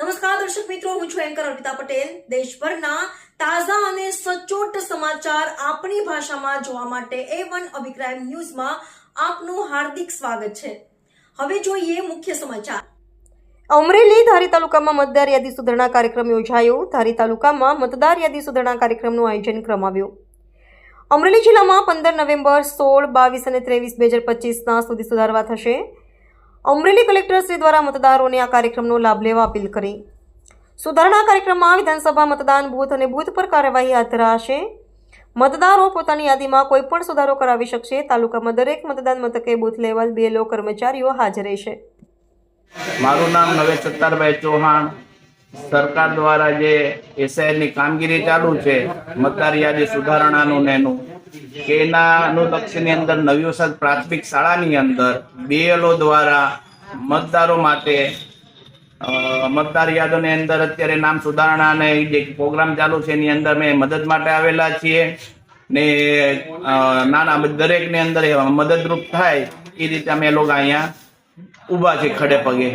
નમસ્કાર, દર્શક મિત્રો, હું છું એન્કર અર્પિતા પટેલ. દેશભરના તાજા અને સચોટ સમાચાર આપણી ભાષામાં જોવા માટે એ વન અભિપ્રાય ન્યૂઝમાં આપનું હાર્દિક સ્વાગત છે. હવે જોઈએ મુખ્ય સમાચાર. અમરેલી ધારી તાલુકામાં મતદાર યાદી સુધારણા કાર્યક્રમ યોજાયો. ધારી તાલુકામાં મતદાર યાદી સુધારણા કાર્યક્રમનું આયોજન કરવામાં અમરેલી જિલ્લામાં પંદર નવેમ્બર સોળ, બાવીસ અને ત્રેવીસ, બે હજાર પચીસના સુધી સુધારવા થશે. અમરેલી કલેક્ટરશ્રી દ્વારા મતદારોને આ કાર્યક્રમનો લાભ લેવા અપીલ કરી. સુધારણા કાર્યક્રમમાં વિધાનસભા મતદાન બૂથ અને બૂથ પર કાર્યવાહી હાથ ધરાશે. મતદારો પોતાની યાદીમાં કોઈ પણ સુધારો કરાવી શકશે. તાલુકામાં દરેક મતદાન મથકે બૂથ લેવલ બેલો કર્મચારીઓ હાજર રહેશે. મારું નામ નવે સત્તારભાઈ ચૌહાણ. સરકાર દ્વારા જે એસઆઈની કામગીરી ચાલુ છે, મતદાર યાદી સુધારણાનું ને કે એના અનુલક્ષની અંદર નવી વસત પ્રાથમિક શાળાની અંદર બીએલઓ દ્વારા મતદારો માટે મતદાર યાદોની અંદર અત્યારે નામ સુધારણા અને જે પ્રોગ્રામ ચાલુ છે એની અંદર મેં મદદ માટે આવેલા છીએ ને નાના દરેકની અંદર મદદરૂપ થાય એ રીતે અમે લોકો અહીંયા ઊભા છે ખડે પગે.